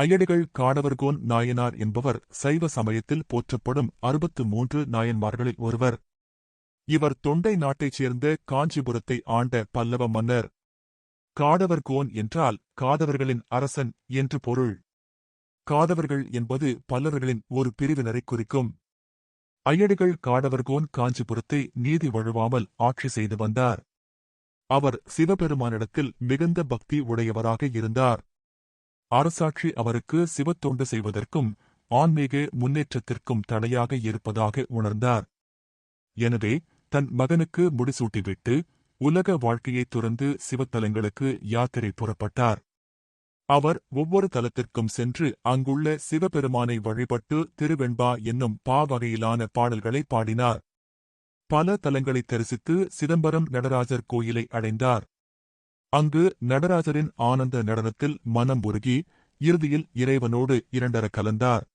ஐயடிகள் காடவர்கோன் நாயனார் என்பவர் சைவ சமயத்தில் போற்றப்படும் அறுபத்து மூன்று நாயன்மார்களில் ஒருவர். இவர் தொண்டை நாட்டைச் சேர்ந்த காஞ்சிபுரத்தை ஆண்ட பல்லவ மன்னர். காடவர்கோன் என்றால் காதவர்களின் அரசன் என்று பொருள். காதவர்கள் என்பது பல்லவர்களின் ஒரு பிரிவினரைக் குறிக்கும். ஐயடிகள் காடவர்கோன் காஞ்சிபுரத்தை நீதி வழுவாமல் ஆட்சி செய்து வந்தார். அவர் சிவபெருமானிடத்தில் மிகுந்த பக்தி உடையவராக இருந்தார். அரசாட்சி அவருக்கு சிவத்தொண்டு செய்வதற்கும் ஆன்மீக முன்னேற்றத்திற்கும் தடையாக இருப்பதாக உணர்ந்தார். எனவே தன் மகனுக்கு முடிசூட்டிவிட்டு உலக வாழ்க்கையைத் துறந்து சிவத்தலங்களுக்கு யாத்திரை புறப்பட்டார். அவர் ஒவ்வொரு தலத்திற்கும் சென்று அங்குள்ள சிவபெருமானை வழிபட்டு திருவெண்பா என்னும் பாவகையிலான பாடல்களை பாடினார். பல தலங்களை தரிசித்து சிதம்பரம் நடராஜர் கோயிலை அடைந்தார். அங்கு நடராஜரின் ஆனந்த நடனத்தில் மனம் உருகி இறுதியில் இறைவனோடு இரண்டர கலந்தார்.